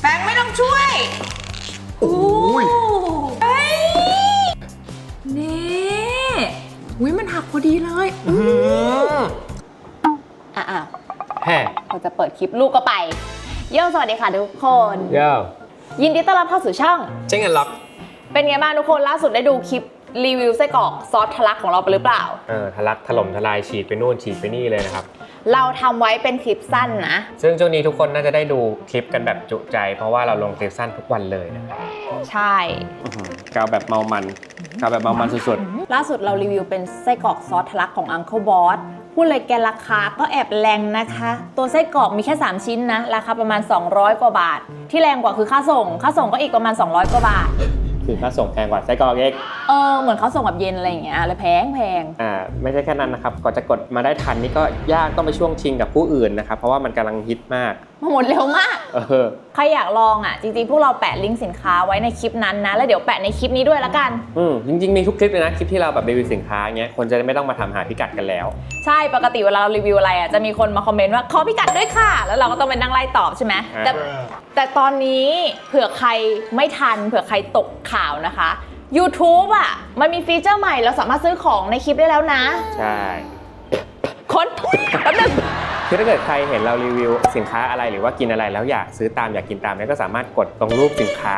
แบงค์ไม่ต้องช่วยโอ้ยเฮ้ยนี่อุ้ยมันหักพอดีเลยอืมอะแฮ่ๆเราจะเปิดคลิปลูกก็ไป โย่สวัสดีค่ะทุกคน เย้ายินดีต้อนรับเข้าสู่ช่อง เจ๊งแอนล็อก เป็นไงบ้างทุกคนล่าสุดได้ดูคลิปรีวิวไส้กรอกซอสทะลักของเราไปหรือเปล่า เออทะลักถล่มทลายฉีดไปนู่นฉีดไปนี่เลยนะครับ เราทำไว้เป็นคลิปสั้นนะ ซึ่งช่วงนี้ทุกคนน่าจะได้ดูคลิปกันแบบจุใจ เพราะว่าเราลงคลิปสั้นทุกวันเลยนะครับใช่กาวแบบเมามันกาวแบบเมามันสุดล่าสุดเรารีวิวเป็นไส้กรอกซอสทะลักของ Uncle Boss พูดเลยแกราคาก็แอบแรงนะคะ ตัวไส้กรอกมีแค่ 3 ชิ้นนะ ราคาประมาณ 200 กว่าบาท ที่แรงกว่าคือค่าส่ง ค่าส่งก็อีกประมาณ 200 กว่าบาทๆ คือค่าส่งแพงกว่าไส้กรอกเอกเออเหมือนเขาส่งแบบเย็นอะไรอย่างเงี้ยเลยแพงแพงอ่าไม่ใช่แค่นั้นนะครับก่อนจะกดมาได้ทันนี่ก็ยากต้องไปช่วงชิงกับผู้อื่นนะครับเพราะว่ามันกำลังฮิตมาก มาหมดเร็วมาก เออ ใครอยากลองอะ จริงๆ พวกเราแปะลิงก์สินค้าไว้ในคลิปนั้นนะ แล้วเดี๋ยวแปะในคลิปนี้ด้วยละกัน อืมจริงๆมีทุกคลิปเลยนะคลิปที่เราแบบรีวิวสินค้าเงี้ยคนจะได้ไม่ต้องมาทำหาพิกัดกันแล้ว ใช่ปกติเวลาเรารีวิวอะไรอะจะมีคนมาคอมเมนต์ว่าขอพิกัดด้วยค่ะ แล้วเราก็ต้องไปนั่งไล่ตอบใช่ไหมแต่แต่ตอนนี้เผื่อใครไม่ทัน เผื่อใครตกข่าวนะคะ YouTube อะมันมีฟีเจอร์ใหม่เราสามารถซื้อของในคลิปได้แล้วนะ ใช่คนแป๊บนึง คือถ้าเกิดใครเห็นเรารีวิวสินค้าอะไรหรือว่ากินอะไรแล้วอยากซื้อตามอยากกินตามเนี่ยก็สามารถกดตรงรูปสินค้า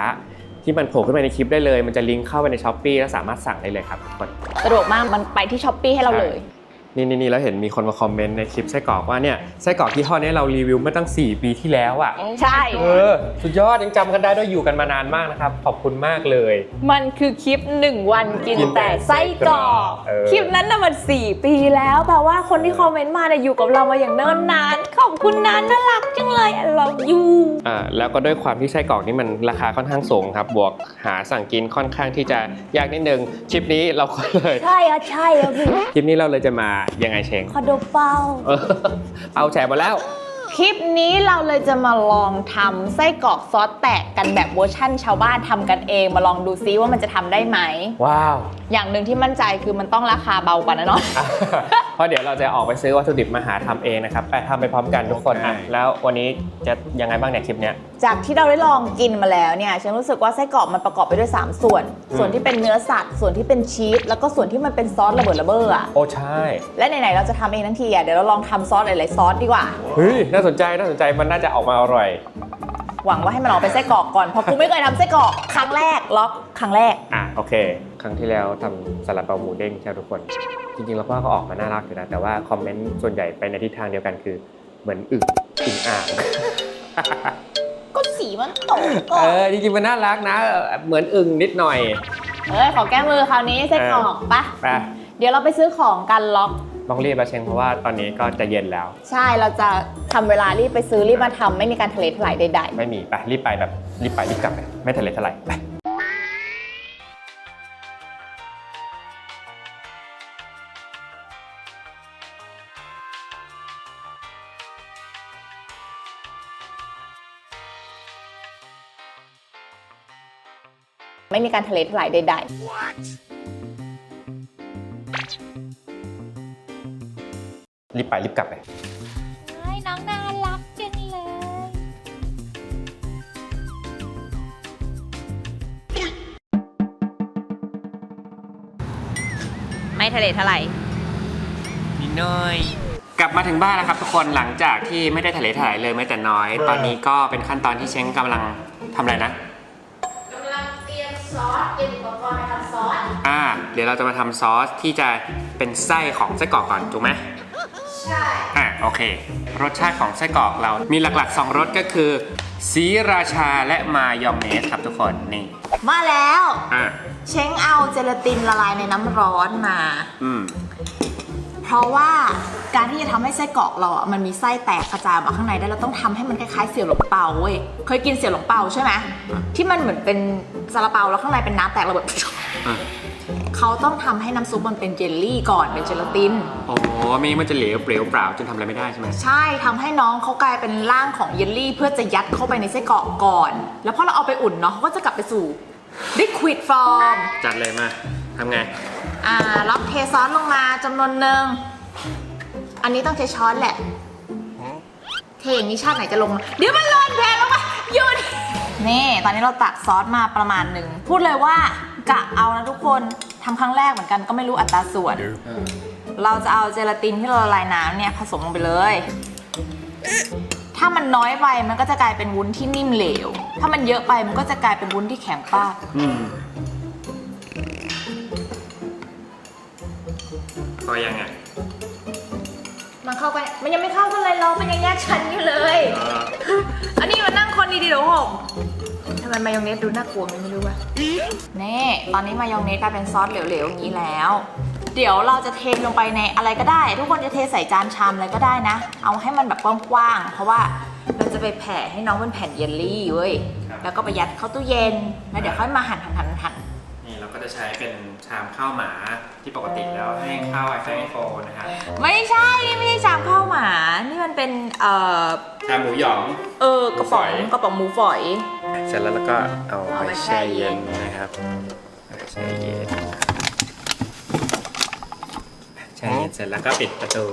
ที่มันโผล่ขึ้นมาในคลิปได้เลย มันจะลิงก์เข้าไปในช้อปปีแล้วสามารถสั่งได้เลยครับกด สะดวกมากมันไปที่ช้อปปีให้เราเลย นี่นี่นี่แล้วเห็นมีคนมาคอมเมนต์ในคลิปไส้กรอกว่าเนี่ยไส้กรอกที่ห้อเนี้เรารีวิวเมื่อตั้ง 4 ปีที่แล้วอะใช่ เออ สุดยอดยังจำกันได้ด้วยอยู่กันมานานมากนะครับ ขอบคุณมากเลย มันคือคลิป 1 วันกินกินแต่แต่ไส้กรอกเออ คลิปนั้นน่ะมัน 4 ปีแล้วแปลว่าคนที่คอมเมนต์มาเนี่ยอยู่กับเรามาอย่างเนิ่นนานขอบคุณนะน่ารักจังเลยเราอยู่อ่าแล้วก็ด้วยความที่ไส้กรอกนี่มันราคาค่อนข้างสูงครับ บวกหาสั่งกินค่อนข้างที่จะยากนิดนึงคลิปนี้เราก็เลย ใช่อะใช่อะพี่ คลิปนี้เราเลยจะมายังไงเชงคอโดเป้าเออเอาแฉมาแล้ว คลิปนี้เราเลยจะมาลองทำไส้กรอกซอสแตกกันแบบเวอร์ชั่นชาวบ้านทำกันเองมาลองดูซิว่ามันจะทำได้ไหม ว้าว อย่างหนึ่งที่มั่นใจคือมันต้องราคาเบากว่านะเนาะ เพราะเดี๋ยวเราจะออกไปซื้อวัตถุดิบมาหาทำเองนะครับ ไปทำไปพร้อมกันทุกคนอะแล้ววันนี้จะยังไงบ้างเนี่ยคลิปเนี้ย จากที่เราได้ลองกินมาแล้วเนี่ยฉันรู้สึกว่าไส้กรอกมันประกอบไปด้วย 3 ส่วนอืมส่วนที่เป็นเนื้อสัตว์ ส่วนที่เป็นชีสแล้วก็ส่วนที่มันเป็นซอสระเบิดระเบ้ออะโอ้ใช่และไหนๆเราจะทำเองทั้งทีอะเดี๋ยวเราลองทำซอสหลายๆซอสดีกว่า เฮ้ยน่าสนใจน่าสนใจมันน่าจะออกมาอร่อย หวังว่าให้มันออกเป็นไส้กรอกก่อนเพราะกูไม่เคยทำไส้กรอกครั้งแรกล็อกครั้งแรก อะโอเค ครั้งที่แล้วทำสลัดเปาหมูเด้งใช่ไหมทุกคน จริงๆแล้วว่าก็ออกมาน่ารักอยู่นะแต่ว่าคอมเมนต์ส่วนใหญ่ไปในทิศทางเดียวกันคือ เหมือนอึ่งอึ่งอ่าง ก็สีมันตกก่อเอนอจริงๆมันน่ารักนะเออเหมือนอึ่งนิดหน่อยเฮ้ยขอแก้มือคราวนี้ไส้กรอกปะ ไปเดี๋ยวเราไปซื้อของกันล็อก ต้องรีบแล้วเชงเพราะว่าตอนนี้ก็จะเย็นแล้ว ใช่เราจะทำเวลารีบไปซื้อรีบมาทำไม่มีการทะเลทลายใด ไม่มีไปรีบไปแบบรีบไปรีบกลับไปไม่ทะเลทลายไปๆ ไม่มีการทะเลทลายใด ๆ รีบไปรีบกลับไปๆให้น้องน่ารักจังเลย ไม่ทะเลทลายนิดหน่อย กลับมาถึงบ้านแล้วครับทุกคนหลังจากที่ไม่ได้ทะเลถลายเลยแม้แต่น้อย ตอนนี้ก็เป็นขั้นตอนที่เช้งกำลังทำอะไรนะ กำลังเตรียมซอสเตรียมอุปกรณ์มาทำซอสอ่า เดี๋ยวเราจะมาทำซอสที่จะเป็นไส้ของไส้กรอกก่อนถูกไหม ใช่ อ่าโอเค รสชาติของไส้กรอกเรา มีหลักๆ 2 รสก็คือ สีราชาและมายองเนสครับทุกคน นี่ มาแล้ว อ่าเช้งเอาเจลาตินละลายในน้ำร้อนมา อืม เพราะว่าการที่จะทำให้ไส้กรอกเราอะมันมีไส้แตกกระจายออกมาข้างในได้เราต้องทำให้มันคล้ายๆเสี่ยวหลงเปาเว้ยเคยกินเสี่ยวหลงเปาใช่ไหมที่มันเหมือนเป็นซาลาเปาแล้วข้างในเป็นน้ำแตกระเบิดอะ เขาต้องทำให้น้ำซุปมันเป็นเจลลี่ก่อนเป็นเจลาตินโอ้ไม่งั้นมันจะเหลวเปลวเปล่าจนทำอะไรไม่ได้ใช่ไหมใช่ทำให้น้องเขากลายเป็นร่างของเยลลี่ เพื่อจะยัดเข้าไปในไส้กรอกก่อน แล้วพอเราเอาไปอุ่นเนาะเขาก็จะกลับไปสู่ลิควิดฟอร์มจัดเลยมาทำไง อ่าล็อกเทซอสลงมาจำนวนหนึ่ง อันนี้ต้องใช้ช้อนแหละ เทเทอย่างนี้ชาติไหนจะลงมาเดี๋ยวมันหล่นแพงลงมาหยุด นี่ ตอนนี้เราตักซอสมาประมาณหนึ่ง พูดเลยว่ากะเอานะทุกคน ทำครั้งแรกเหมือนกันก็ไม่รู้อัตราส่วน เราจะเอาเจลาตินที่เราละลายน้ำเนี่ยผสมลงไปเลย ถ้ามันน้อยไปมันก็จะกลายเป็นวุ้นที่นิ่มเหลว ถ้ามันเยอะไปมันก็จะกลายเป็นวุ้นที่แข็งปากอืมพอยังไงมันเข้าไป มันยังไม่เข้ากันเลยเรามันยังแยกชั้นอยู่เลย อันนี้มันนั่งคนดีๆเดี๋ยวหก ทำไมมายองเนสดูน่ากลัวไม่รู้ว่ะนี่ ตอนนี้มายองเนสกลายเป็นซอสเหลวๆอย่างนี้แล้ว เดี๋ยวเราจะเทลงไปในอะไรก็ได้ ทุกคนจะเทใส่จานชามอะไรก็ได้นะ เอาให้มันแบบกว้างๆ เพราะว่าเราจะไปแผ่ให้น้องเป็นแผ่นเยลลี่เว้ยครับแล้วก็ไปยัดเข้าตู้เย็น แล้วเดี๋ยวค่อยมาหั่นหั่นหั่นหั่นนี่เราก็จะใช้เป็นชามข้าวหมาที่ปกติแล้วให้ข้าวไอแฟงไอโฟนะครับไม่ใช่นี่ไม่ใช่ชามข้าวหมา นี่มันเป็นเอ่อชามหมูหยอง เออกระป๋องหมูฝอยกระป๋องหมูฝอย เสร็จแล้วเราก็เอาเอาไปไปแช่แช่เย็เย็นนนะครับแช่เย็นแช่เย็นเสร็จแล้วก็ปิดประตู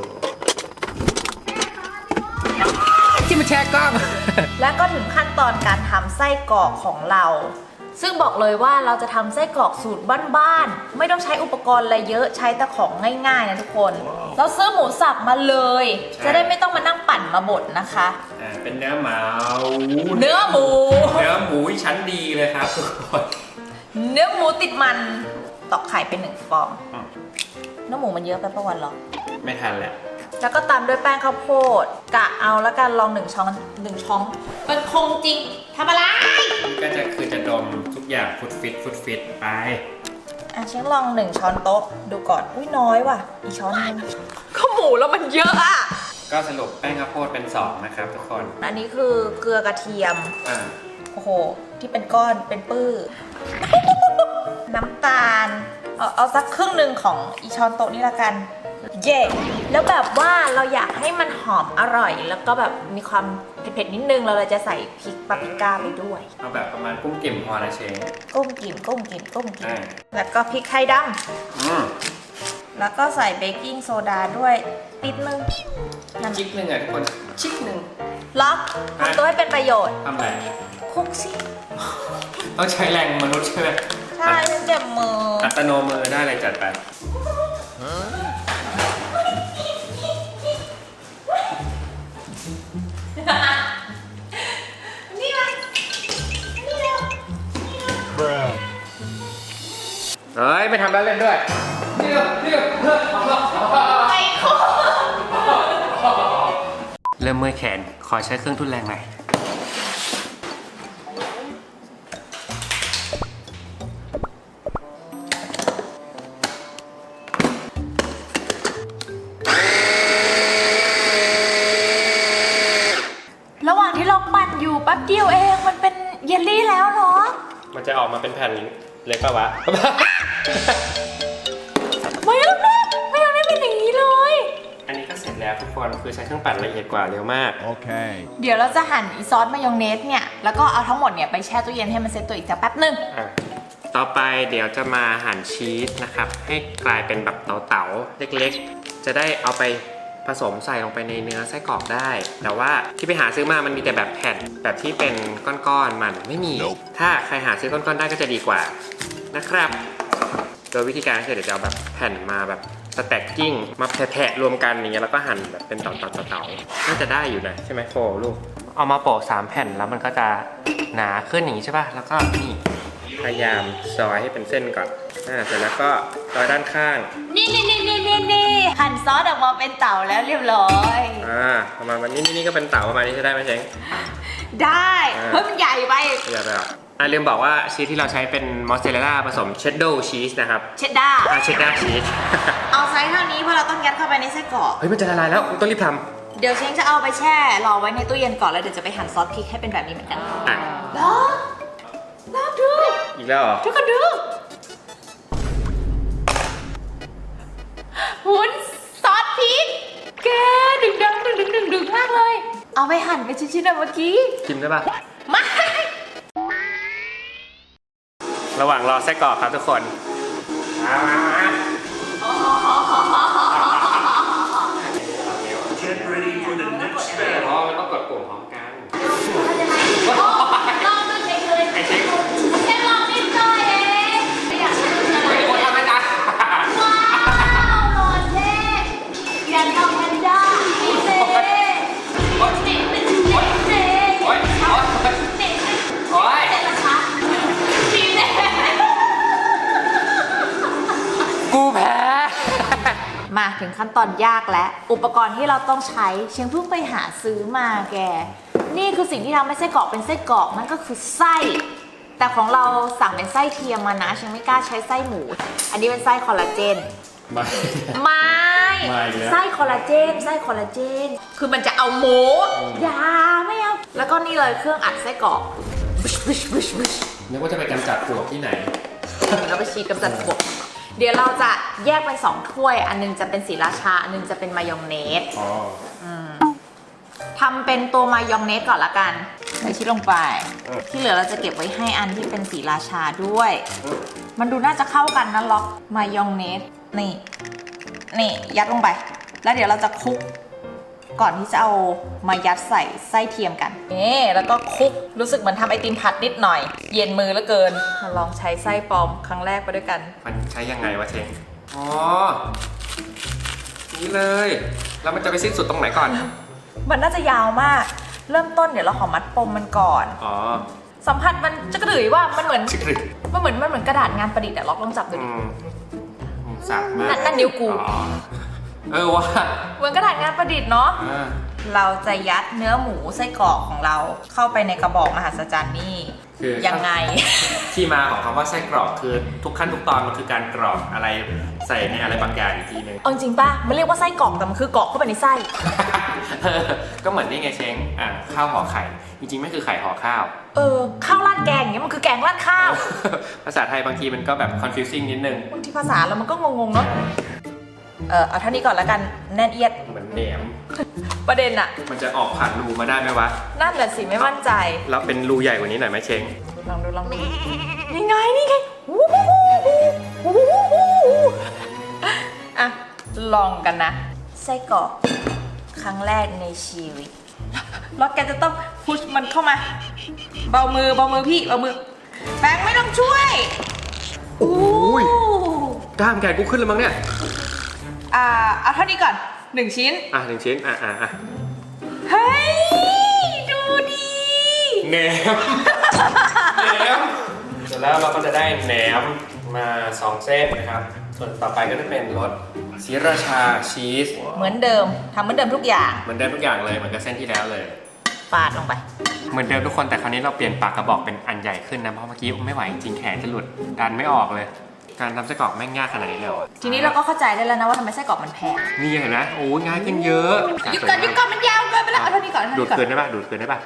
ที่มาแช่กล้อง แล้วก็ถึงขั้นตอนการทำไส้กรอกของเรา ซึ่งบอกเลยว่าเราจะทำไส้กรอกสูตรบ้านๆ ไม่ต้องใช้อุปกรณ์อะไรเยอะ ใช้แต่ของง่ายๆนะทุกคน เราซื้อหมูสับมาเลยใช่จะได้ไม่ต้องมานั่งปั่น มาบดนะคะ อ่าเป็นเนื้อหมาเนื้อหมู เนื้อหมูชั้นดีเลยครับทุกคนเนื้อหมูติดมันตอกไข่เป็นหนึ่งฟอง อืมเนื้อหมูมันเยอะไปประวันหรอ ไม่ทันแหละ แล้วก็ตามด้วยแป้งข้าวโพด กะเอาแล้วกันลองหนึ่งช้อนหนึ่งช้อนเป็นคงจริงทำอะไรนี่ก็จะคือจะดมทุกอย่างฟุตฟิตฟุตฟิตไป อะเช็คลองหนึ่งช้อนโต๊ะดูก่อน อุ้ยน้อยว่ะ อีกช้อนนึงข้าวหมูแล้วมันเยอะอะ ก็สรุปแป้งข้าวโพดเป็น 2 นะครับทุกคน อันนี้คือเกลือกระเทียม อ่า โอ้โห ที่เป็นก้อนเป็นปื้อ น้ำตาล เอาเอาสักครึ่งหนึ่งของอีช้อนโต๊ะนี่ละกัน เย่แล้วแบบว่าเราอยากให้มันหอมอร่อย แล้วก็แบบมีความเผ็ดๆนิดนึง เราเลยจะใส่พริกปาปริก้าไปด้วย เอาแบบประมาณกุ้งกิ่มพอนะเชง ก้มกินก้มกินก้มกินอ่า แล้วก็พริกไทยดอืมำแล้วก็ใส่เบกกิ้งโซดาด้วยนิดนึงนั่น ชิกหนึ่งอะทุกคนชิกหนึ่งล็อกทำตัวให้เป็นประโยชน์ทำไรคลุกสิต้องใช้แรงมนุษย์ใช่ไหมใช่ฉันเจ็บมืออัตโนมือได้เลยจัดไปนี่มานี่เร็ว Bruh. เฮ้ยไม่ทำแล้วเล่นด้วยเรียบเรียบเริ่มไเริ่มเมื่อยแขน ขอใช้เครื่องทุนแรงหน่อยระหว่างที่เราปั่นอยู่แป๊บเดียวเอง มันเป็นเยลลี่แล้วเหรอ มันจะออกมาเป็นแผ่นเล็กปะวะ คนคือใช้เครื่องปั่นละเอียดกว่าเร็วมาก Okay. เดี๋ยวเราจะหั่นอีซอสมายองเนสเนี่ย แล้วก็เอาทั้งหมดเนี่ยไปแช่ตู้เย็นให้มันเซ็ตตัวอีกสักแป๊บหนึ่งอะต่อไปเดี๋ยวจะมาหั่นชีสนะครับ ให้กลายเป็นแบบเต๋าๆเล็กๆ จะได้เอาไปผสมใส่ลงไปในเนื้อไส้กรอกได้ แต่ว่าที่ไปหาซื้อมามันมีแต่แบบแผ่นแบบที่เป็นก้อนๆมันไม่มี Nope ถ้าใครหาซื้อก้อนๆได้ก็จะดีกว่านะครับ โดยวิธีการก็คือเดี๋ยวจะเอาแบบแผ่นมาแบบ สแต็กกิ้งมาแผะๆรวมกันอย่างเงี้ยแล้วก็หั่นแบบเป็นเต๋าๆๆๆน่าจะได้อยู่นะใช่ไหมโฟลูกเอามาโปะสามแผ่นแล้วมันก็จะหนาขึ้นอย่างนี้ใช่ป่ะแล้วก็นี่พยายามซอยให้เป็นเส้นก่อนอ่าเสร็จแล้วก็ซอยด้านข้าง นี่นี่นี่นี่นี่นี่หั่นซอสออกมาเป็นเต่าแล้วเรียบร้อยอ่าประมาณนี้นี่นี่ก็เป็นเต๋าประมาณนี้ใช่ได้ไหมเช้งได้อ่าเฮ้ยมันใหญ่ไปอย่าไปหรอก อ่าลืมบอกว่าชีสที่เราใช้เป็นมอสซาเรลล่าผสมเชดโดชีสนะครับเชดดาร์อ่าเชดดาร์ชีส เอาไซส์เท่านี้เพราะเราต้องยัดเข้าไปในไส้กรอกเฮ้ยมันจะละลายแล้วต้องรีบทเดี๋ยวเช้งจะเอาไปแช่รอไว้ในตู้เย็นก่อนแล้วเดี๋ยวจะไปหั่นซอสพริกให้เป็นแบบนี้เหมือนกันำอะรอรอดูอีกแล้วเหรอทุกคนดูหุนซอสพริกแกดึงดังดึงดึงดึงดึงมากเลย เอาไปหั่นเป็นชิ้นๆแบบเมื่อกี้ชิมได้ปะไม่ ระหว่างรอไส้กรอกครับทุกคนมา ถึงขั้นตอนยากแล้วอุปกรณ์ที่เราต้องใช้เชียงเพิ่งไปหาซื้อมาแก นี่คือสิ่งที่ทำให้ไส้กรอกเป็นไส้กรอกนั่นก็คือไส้ แต่ของเราสั่งเป็นไส้เทียมมานะเชียงไม่กล้าใช้ไส้หมู อันนี้เป็นไส้คอลลาเจน มา ไม่ไม่อีกแล้ว ไส้คอลลาเจนไส้คอลลาเจน คือมันจะเอาหมูอย่าไม่เอา แล้วก็นี่เลยเครื่องอัดไส้กรอกบึชบึชบึชบึชนึกว่าจะไปกำจัดปลวกที่ไหน แล้วไปฉีดกำจัดปลวก เดี๋ยวเราจะแยกเป็นสองถ้วย อันหนึงจะเป็นสีราชา อันหนึงจะเป็นมายองเนสอ๋อทำเป็นตัวมายองเนสก่อนละกันใส่ชิ้นลงไป เออ ที่เหลือเราจะเก็บไว้ให้อันที่เป็นสีราชาด้วย มันดูน่าจะเข้ากันนะล็อกมายองเนสนี่ นี่ยัดลงไป แล้วเดี๋ยวเราจะคลุก ก่อนที่จะเอามายัดใส่ไส้เทียมกันนี่แล้วก็คลุกรู้สึกเหมือนทำไอติมผัดนิดหน่อย เย็นมือเหลือเกินมาลองใช้ไส้ปลอมครั้งแรกไปด้วยกัน มันใช้ยังไงวะเชงอ๋อ นี่เลย แล้วมันจะไปสิ้นสุดตรงไหนก่อน มันน่าจะยาวมาก เริ่มต้นเดี๋ยวเราขอมัดปมมันก่อน อ๋อสัมผัสมันจะกระดือว่ามันเหมือนชิคริมันเหมือนมันเหมือนกระดาษงานประดิษฐ์อะล็อกลองจับดูอืดิมสับมานั่นนั่นนิ้วกู อ๋อ เออว่าเหมือนกระดาษงานประดิษฐ์เนาะ อ่าเราจะยัดเนื้อหมูไส้กรอกของเราเข้าไปในกระบอกมหัศจรรย์นี่คือยังไง ที่มาของคำว่าไส้กรอกคือทุกขั้นทุกตอนมันคือการกรอกอะไรใส่ในอะไรบางอย่างอีกทีหนึง เอาจริงป่ะมันเรียกว่าไส้กรอกแต่มันคือกรอกเข้าไปในไส้ก็เหมือนนี่ไงเชงอะข้าวห่อไข่ จริงๆไม่คือไข่ห่อข้าว เออข้าวราดแกงอย่างเงี้ยมันคือแกงราดข้าวภาษาไทยบางทีมันก็แบบ confusing นิดนึง บางทีภาษาเรามันก็งงๆเนาะ เออเอาเท่านี้ก่อนแล้วกันแน่นเอียด เหมือนแหนม ประเด็นอะมันจะออกผ่านรูมาได้ไหมวะ นั่นแหละสิไม่มั่นใจเราเป็นรูใหญ่กว่านี้หน่อยไหมเชงลองดูลองดูนี่ไงนี่ไงวู้ฮู้ฮู้ฮู้ฮู้ฮู้อะลองกันนะไส้กรอกครั้งแรกในชีวิตแล้วแกจะต้องพุชมันเข้ามา เบามือเบามือพี่เบามือแบงค์ไม่ต้องช่วยโอ้ยกล้ามแกกูขึ้นแล้วมั้งเนี่ย อ่าเอาเท่านี้ก่อนหนึ่งชิ้น อะหนึ่งชิ้น อะอะอะเฮ้ย ดูดีแหนมแหนมเสร็จแล้วเราก็จะได้แหนมมาสองเส้นนะครับ ส่วนต่อไปก็จะเป็นรสสีราชาชีส เหมือนเดิมทำเหมือนเดิมทุกอย่างเหมือนเดิมทุกอย่างเลยเหมือนกับเส้นที่แล้วเลย ปาดลงไป เหมือนเดิมทุกคนแต่คราวนี้เราเปลี่ยนปากกระบอกเป็นอันใหญ่ขึ้นนะ เพราะเมื่อกี้ไม่ไหวจริงๆแขนจะหลุดดันไม่ออกเลย การทำไส้กรอกแม่งยากขนาดนี้เลยเหรอทีนี้เราก็เข้าใจได้แล้วนะว่าทำไมไส้กรอกมันแพงนี่เห็นไหมโอ้ยง่ายขึ้นเยอะหยุดก่อนหยุดก่อนมันยาวเกินไปแล้วเอาเท่านี้ก่อนเอาดูเท่าดนี้ก่อน เกินได้ป่ะดูดเกินได้ป่ะ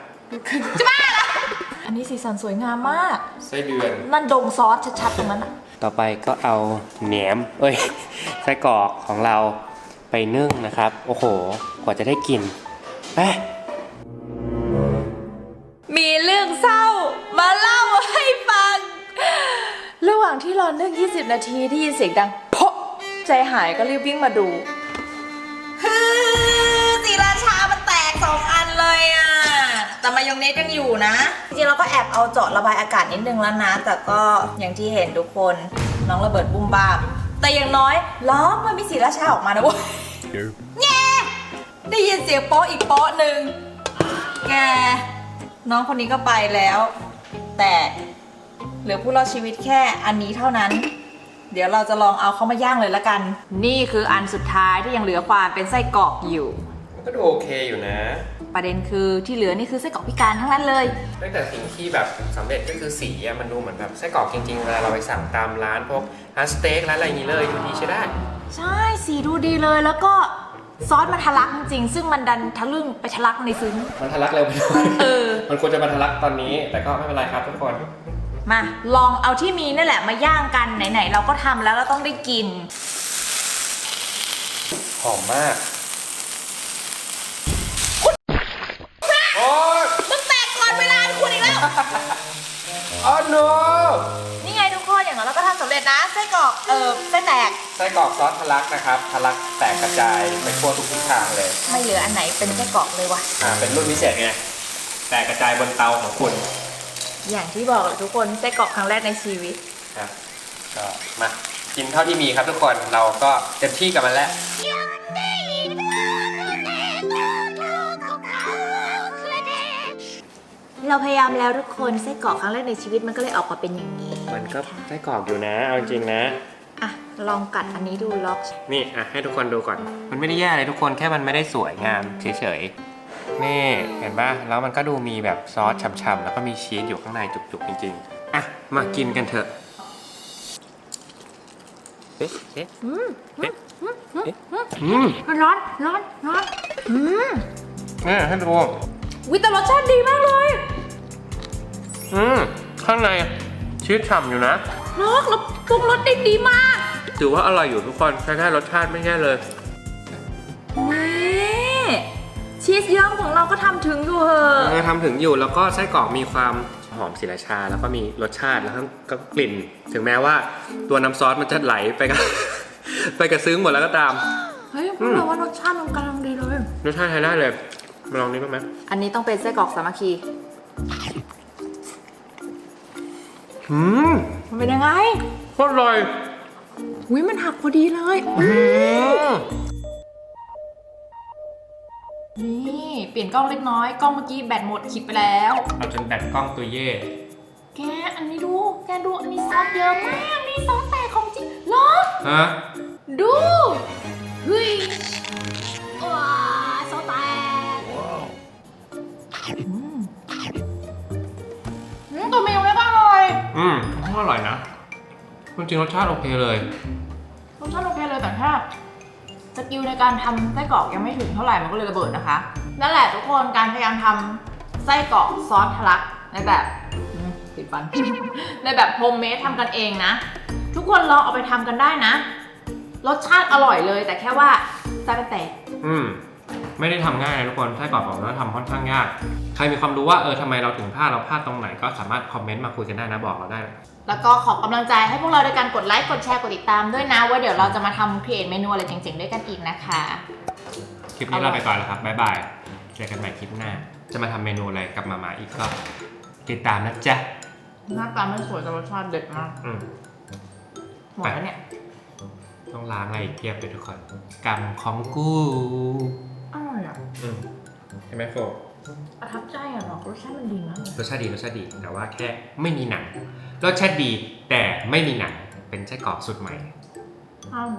จะบ้าละอันนี้สีสันสวยงามมาก ไส้เดือน นั่นดงซอสชัดๆตรงนั้นอะต่อไปก็เอาแหนม เอ้ย ไส้กรอกของเราไปนึ่งนะครับ โอ้โห กว่าจะได้กิน ไป ระหว่างที่รอนึ่ง20 นาทีได้ยินเสียงดังพะใจหายก็รีบวิ่งมาดูฮือสีราชามันแตกสองอันเลยอะ แต่มายองเนสยังอยู่นะ จริงๆเราก็แอบเอาเจาะระบายอากาศนิดนึงแล้วนะ แต่ก็อย่างที่เห็นทุกคนน้องระเบิดบุ้มบ้ามแต่อย่างน้อยล้อมันมีสีราชาออกมานะเว้ยแง่ได้ยินเสียงโป๊ะอีกโป๊ะหนึ่งแกน้องคนนี้ก็ไปแล้ว แต่ เหลือผู้รอดชีวิตแค่อันนี้เท่านั้น เดี๋ยวเราจะลองเอาเขามาย่างเลยละกัน นี่คืออันสุดท้ายที่ยังเหลือความเป็นไส้กรอกอยู่ก็ดูโอเคอยู่นะ ประเด็นคือที่เหลือนี่คือไส้กรอกพิการทั้งนั้นเลย ตั้งแต่สิ่งที่แบบสำเร็จก็คือสีอะมันดูเหมือนแบบไส้กรอกจริงๆเวลาเราไปสั่งตามร้านพวกร้านสเต็กร้านอะไรอย่างนี้เลยดูดีใช้ได้ ใช่สีดูดีเลยแล้วก็ซอสมันทะลักจริงๆซึ่งมันดันทะลึ่งไปทะลักในซึ้งมันทะลักเร็วไปหน่อยเออ มันควรจะมาทะลักตอนนี้ แต่ก็ไม่เป็นไรครับทุกคน มาลองเอาที่มีนั่นแหละมาย่างกันไหนๆเราก็ทำแล้วเราต้องได้กิน หอมมากโอ๊ยมึงแตกก่อนเวลาคุณอีกแล้ว อ๋อ no นี่ไงทุกคนอย่างนั้นเราก็ทำสำเร็จนะไส้กรอกเออไส้แตกไส้กรอกซอสทะลักนะครับทะลักแตกกระจายไปทั่วทุกทิศทางเลย ไม่เหลืออันไหนเป็นไส้กรอกเลยวะ อ่า เป็นรุ่นพิเศษไง แตกกระจายบนเตาของคุณ อย่างที่บอกเลยทุกคนไส้กรอกครั้งแรกในชีวิตครับก็มากินเท่าที่มีครับทุกคนเราก็เต็มที่กับมันแล้วเราพยายามแล้วทุกคนไส้กรอกครั้งแรกในชีวิตมันก็เลยออกมาเป็นอย่างนี้มันก็ไส้กรอกอยู่นะเอาจริงๆนะ อะลองกัดอันนี้ดูล็อก นี่อะให้ทุกคนดูก่อน มันไม่ได้แย่เลยทุกคนแค่มันไม่ได้สวยงามเฉยๆ นี่ เห็นปะแล้วมันก็ดูมีแบบซอสฉ่ำๆแล้วก็มีชีสอยู่ข้างในจุกๆจริงๆ อะ มากินกันเถอะเอ๊ะเอ๊ะเอ๊ะเอ๊ะอืมร้อนร้อนร้อนอืมนี่ให้ดูวิแต่รสชาติดีมากเลย อืมข้างในชีสฉ่ำอยู่นะล็อกแล้วปรุงรสได้ดีมาก ถือว่าอร่อยอยู่ทุกคนใช้ได้รสชาติไม่แย่เลย ชีสเยิ้มของเราก็ทำถึงอยู่เหอะเออทำถึงอยู่แล้วก็ไส้กรอกมีความหอมศิลาชา แล้วก็มีรสชาติแล้วก็กลิ่น ถึงแม้ว่าตัวน้ำซอสมันจะไหลไปกับ ไปกับซึ้งหมดแล้วก็ตาม เฮ้ยพูดเลยว่ารสชาติมันกำลังดีเลย รสชาติใช้ได้เลย มาลองนี้บ้างไหมอันนี้ต้องเป็นไส้กรอกสามัคคีอืมมันเป็นยังไงโคตรอร่อยอุ้ยมันหักพอดีเลย อืม นี่เปลี่ยนกล้องเล็กน้อย กล้องเมื่อกี้แบตหมดคลิปไปแล้ว เอาจนแบตกล้องตัวเย่ แกอันนี้ดู แกดูอันนี้ซอสเยอะมากนี่ซอสแตกของจริงเหรอฮะ ดูเฮ้ยว้าซอสแตกอืมอืมตัวเมลเลยก็อร่อยอืมอร่อยนะจริงๆรสชาติโอเคเลย รสชาติโอเคเลยแต่แค่ สกิลในการทำไส้กรอกยังไม่ถึงเท่าไหร่มันก็เลยระเบิดนะคะ นั่นแหละทุกคนการพยายามทำไส้กรอกซอสทะลักในแบบติดฟัน ในแบบโฮมเมดทำกันเองนะ ทุกคนลองเอาไปทำกันได้นะ รสชาติอร่อยเลย แต่แค่ว่าไส้มันแตกอืมไม่ได้ทำง่ายนะทุกคนไส้กรอกของเราทำค่อนข้างยาก ใครมีความรู้ว่าเออทำไมเราถึงพลาดเราพลาดตรงไหนก็สามารถคอมเมนต์มาคุยกันได้นะบอกเราได้ แล้วก็ขอกำลังใจให้พวกเราด้วยการกดไลค์กดแชร์กดติดตามด้วยนะ ว่าเดี๋ยวเราจะมาทำครีเอทเมนูอะไรเจ๋งๆด้วยกันอีกนะคะ คลิปนี้ลาไปก่อนแล้วครับบ๊ายบายเจอกันใหม่คลิปหน้า จะมาทำเมนูอะไรกับมาม่าอีกก็ติดตามนะจ๊ะหน้าตาไม่สวยแต่รสชาติเด็ดมากอืมหมดแล้วเนี่ยต้องล้างอะไรอีกเพียบเลยทุกคนกำของกูอร่อยอะอืมใช่ไหมโฟ ประทับใจอะเนาะรสชาติมันดีมากเลยรสชาติดีรสชาติดีแต่ว่าแค่ไม่มีหนังรสชาติดีแต่ไม่มีหนังเป็นไส้กรอกสุดใหม่ อ้าว